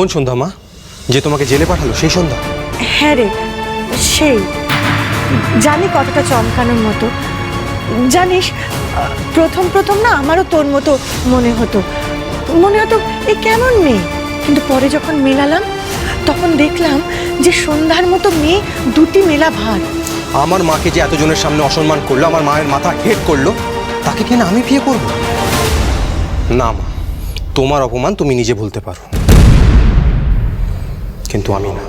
কোন সন্ধ্যা মা? যে তোমাকে জেলে পাঠালো সেই সন্ধ্যা? হ্যাঁ রে সেই। জানি কতটা চমকানোর মতো। জানিস প্রথম প্রথম না আমারও তোর মতো মনে হতো। মনে হতো এই কেমন মেয়ে? কিন্তু পরে যখন মেলালাম তখন দেখলাম যে সন্ধ্যার মতো মেয়ে দুটি মেলা ভার। আমার মাকে যে এতজনের সামনে অসম্মান করল আমার মায়ের মাথা হেট করল তাকে কিনা আমি বিয়ে করব? না মা। তোমার অপমান তুমি নিজে ভুলতে পারো। কিন্তু আমি না।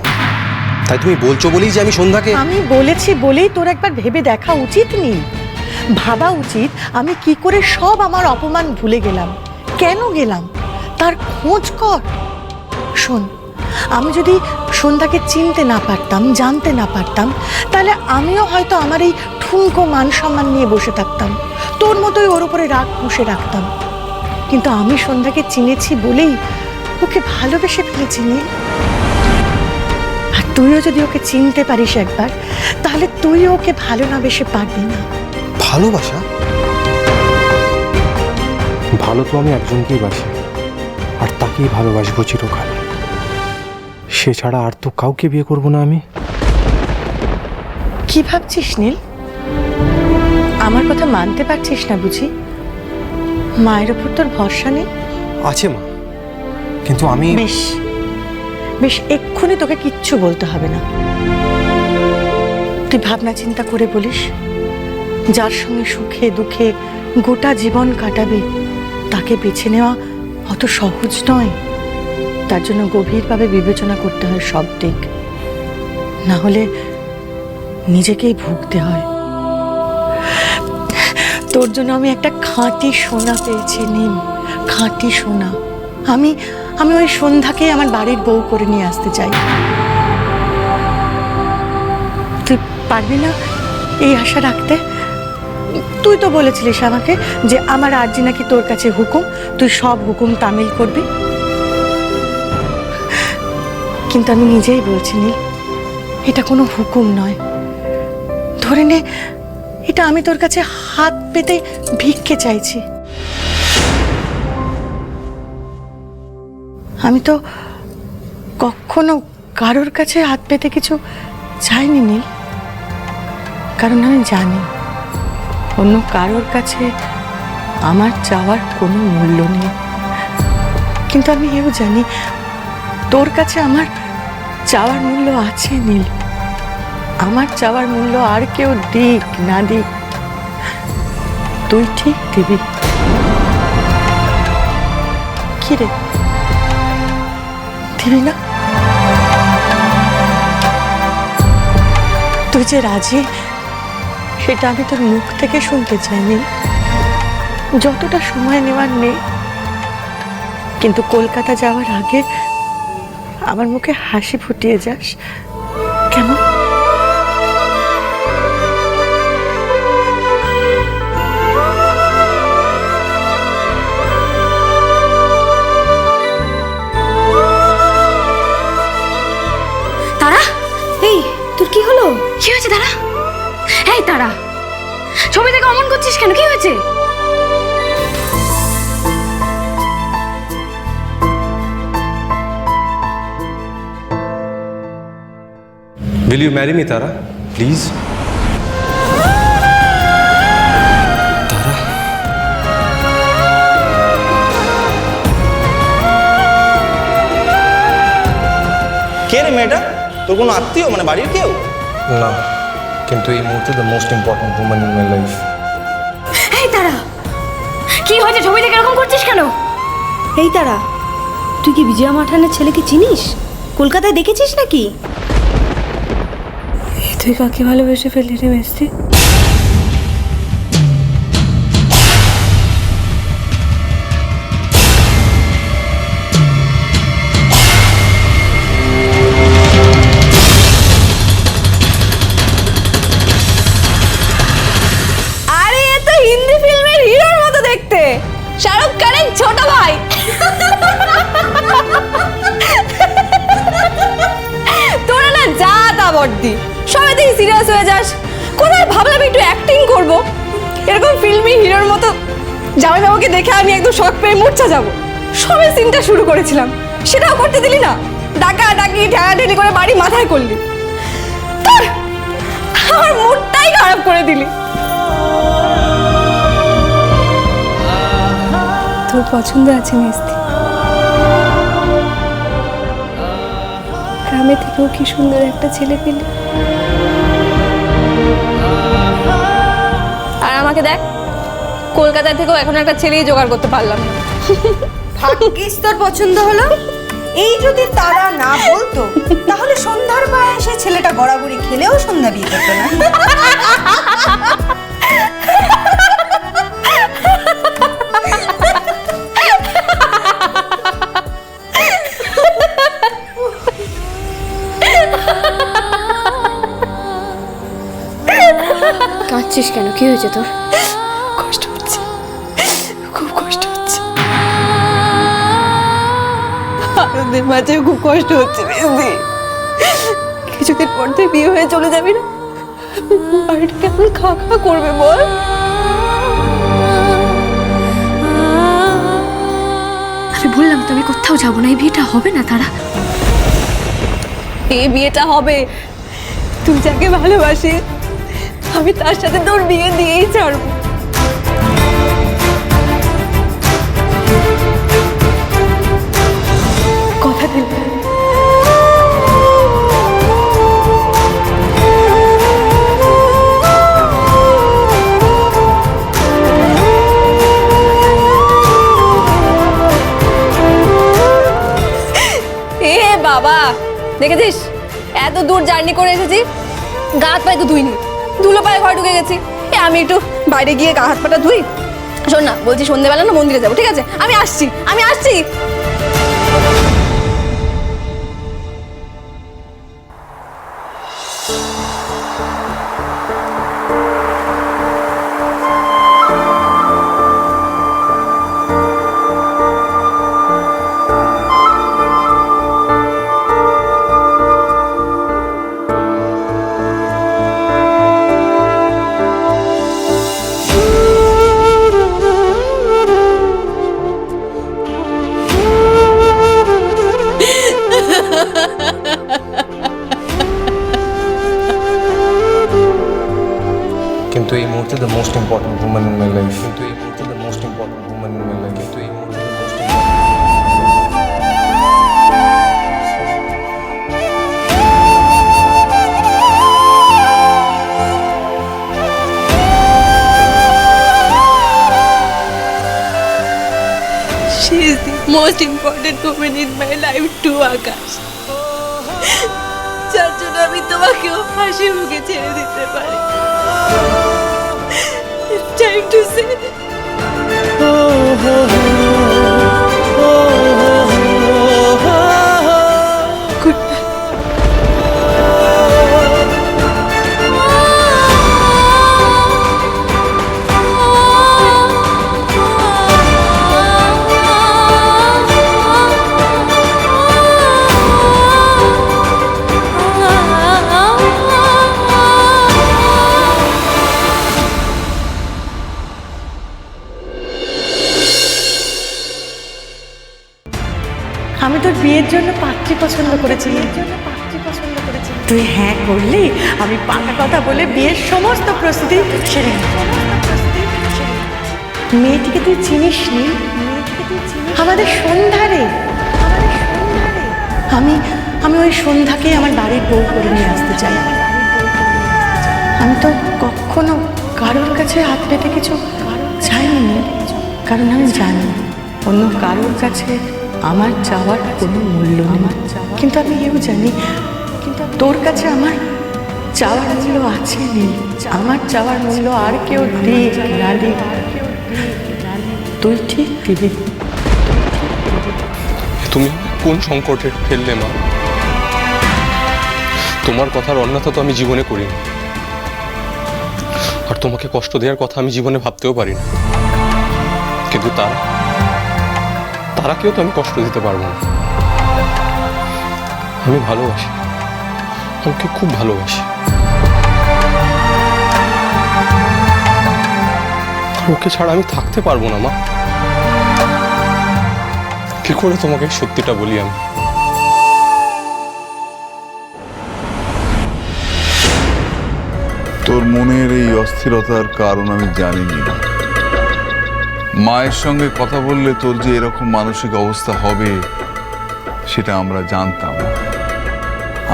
তাই তুমি বলছো বলেই যে আমি সন্ধ্যাকে আমি বলেছি বলেই তোর একবার ভেবে দেখা উচিত নেই। ভাবা উচিত আমি কি করে সব আমার অপমান ভুলে গেলাম। কেন গেলাম? তার খোঁজ কর। শোন, আমি যদি সন্ধ্যাকে চিনতে না পারতাম, জানতে না পারতাম, তাহলে আমিও হয়তো আমার এই ঠুনকো মান সম্মান নিয়ে বসে থাকতাম। তোর মতোই ওর উপরে রাগ পুষে রাখতাম। কিন্তু আমি সন্ধ্যাকে চিনেছি বলেই ওকে ভালোবেসে ফেলেছি নীল। তুইও যদি ওকে চিনতে পারিস একবার তাহলে তুইও ওকে ভালো না বেশে পারবি না। ভালোবাসা? ভালো তো আমি একজনকেই বাসি আর তাকেই ভালোবাসবো চিরকাল। সে ছাড়া আর তো কাউকে বিয়ে করব না আমি। কি ভাবছিস নীল? আমার কথা মানতে পারছিস না বুঝি? মায়ের ওপর তোর ভরসা নেই? আছে মা কিন্তু আমি বেশ। বেশ এক্ষুনি তোকে কিচ্ছু বলতে হবে না। তুই ভাবনা চিন্তা করে বলিস, যার সঙ্গে সুখে দুঃখে গোটা জীবন কাটাবে, তাকে বেছে নেওয়া অত সহজ নয়। তার জন্য গভীরভাবে বিবেচনা করতে হয় সব দিক। না হলে নিজেকেই ভুগতে হয়। তোর জন্য আমি একটা খাঁটি সোনা পেয়েছি, নিম। খাঁটি সোনা। আমি আমি ওই সন্ধ্যাকে আমার বাড়ির বউ করে নিয়ে আসতে চাই। তুই পারবি না এই আশা রাখতে? তুই তো বলেছিলিস আমাকে যে আমার আর্জি নাকি তোর কাছে হুকুম। তুই সব হুকুম তামিল করবি। কিন্তু আমি নিজেই বলছি নীল, এটা কোনো হুকুম নয়। ধরে নে, এটা আমি তোর কাছে হাত পেতে ভিক্ষে চাইছি। আমি তো কখনো কারোর কাছে হাত পেতে কিছু চাইনি, নীল। কারণ আমি জানি, অন্য কারোর কাছে আমার চাওয়ার কোনো মূল্য নেই। কিন্তু আমি এও জানি, তোর কাছে আমার চাওয়ার মূল্য আছে, নীল। আমার চাওয়ার মূল্য আর কেউ দিক না দিক, তুই ঠিক দিবি। কি রে দিবি না তুই যে রাজি, সেটা আমি তোর মুখ থেকে শুনতে চাইনি। যতটা সময় নেওয়ার নেই, কিন্তু কলকাতা যাওয়ার আগে আমার মুখে হাসি ফুটিয়ে যাস। কেমন? Will you marry me, Tara? Please? Tara? কে রে মেয়েটা? তোর কোনো আত্মীয়? মানে বাড়ির কেউ? না কিন্তু এই মুহূর্তে the most important woman in my life এই তারা কি হয়েছে? এরকম করছিস কেন? এই তারা তুই কি বিজয়া মাঠানের ছেলেকে চিনিস? কলকাতায় দেখেছিস নাকি? তুই কাকে ভালোবেসে ফেললি রে মেস্তি শাহরুখ খানের ছোট ভাই। না যা তা সবাই সিরিয়াস হয়ে যাস। কোথায় ভাবলাম একটু অ্যাক্টিং করব? এরকম ফিল্মি হিরোর মতো জামাই বাবুকে দেখে আমি একদম শখ পেয়ে মূর্ছা যাব। সবে সিনটা শুরু করেছিলাম। সেটাও করতে দিলি না? ডাকা ডাকি ঢেলি করে বাড়ি মাথায় করলি। আমার মুডটাই খারাপ করে দিলি। তোর পছন্দ আছে মিস্তি গ্রামে থেকেও কি সুন্দর একটা ছেলে পেলে। আমাকে দেখ। কলকাতা থেকেও এখন একটা ছেলেই জোগাড় করতে পারলাম না। ভাগ্যিস তোর পছন্দ হলো। এই যদি তারা না বলতো, তাহলে সন্ধ্যার পায়ে সে ছেলেটা গড়াগড়ি খেলেও সন্ধ্যা বিয়ে করতো না। কাঁদছিস কেন? কি হয়েছে তোর? কষ্ট হচ্ছে। খুব কষ্ট হচ্ছে। আনন্দের মাঝে খুব কষ্ট হচ্ছে বেশি কিছুদিন পর থেকে বিয়ে হয়ে চলে যাবি না? বাড়িটা কেমন খা খা করবে বল? আমি বললাম তো আমি কোথাও যাব না এই বিয়েটা হবে না তারা? এই বিয়েটা হবে। তুই যাকে ভালোবাসিস আমি তার সাথে তোর বিয়ে দিয়েই ছাড়বো। কথা দিলাম বাবা, দেখেছিস? এত দূর জার্নি করে এসেছি, গা হাত পায়ে তো ধুইনি। ধুলো পায়ে ঘর ঢুকে গেছি। এ, আমি একটু বাইরে গিয়ে গা হাত পাটা ধুই। শোন না, বলছি সন্ধ্যেবেলা না মন্দিরে যাব, ঠিক আছে? আমি আসছি আমি আসছি। কিন্তু এই মুহূর্তে the most important women in my life কিন্তু এই মুহূর্তে the most She is the most important woman in my life too, Akash. যার জন্য আমি তোমাকেও ফাঁসি মুখে ছেড়ে দিতে পারি। time to see. জন্য পাত্রী পছন্দ করেছি তুই হ্যাঁ করলি? আমি পাকা কথা বলে বিয়ের সমস্ত প্রস্তুতি সেরে। মেয়েটিকে তুই চিনিস নি আমাদের সন্ধ্যারে আমি আমি ওই সন্ধ্যাকে আমার বাড়ির বউ করে নিয়ে আসতে চাই। আমি তো কখনো কারোর কাছে হাত পেতে কিছু চাইনি। কারণ আমি জানি, অন্য কারোর কাছে আমার চাওয়ার কোনো মূল্য নেই। কিন্তু আমি এও জানি কিন্তু তোর কাছে আমার চাওয়ার মূল্য আছে নেই। আমার চাওয়ার মূল্য আর কেউ দিক না দিক তুই ঠিক দিবি। তুমি কোন সংকটে ফেললে মা? তোমার কথার অন্যথা তো আমি জীবনে করিনি। আর তোমাকে কষ্ট দেওয়ার কথা আমি জীবনে ভাবতেও পারি না কিন্তু তারা তারাকেও তো আমি কষ্ট দিতে পারব না। আমি ভালোবাসি। আমাকে খুব ভালোবাসি। ওকে ছাড়া আমি থাকতে পারব না, মা। কি করে তোমাকে সত্যিটা বলি আমি? তোর মনের এই অস্থিরতার কারণ আমি জানিনি মায়ের সঙ্গে কথা বললে তোর যে এরকম মানসিক অবস্থা হবে, সেটা আমরা জানতাম।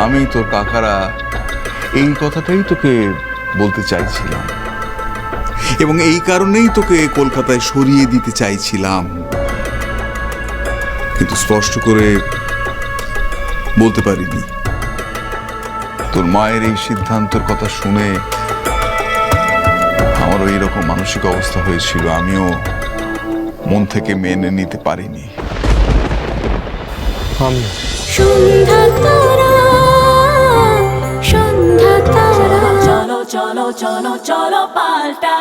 আমি তোর কাকারা এই কথাটাই তোকে বলতে চাইছিলাম। এবং এই কারণেই তোকে কলকাতায় সরিয়ে দিতে চাইছিলাম। কিন্তু স্পষ্ট করে বলতে পারিনি। তোর মায়ের এই সিদ্ধান্তের কথা শুনে আমারও এইরকম মানসিক অবস্থা হয়েছিল। আমিও মন থেকে মেনে নিতে পারিনি। চলো চলো চলো চলো পাল্টা।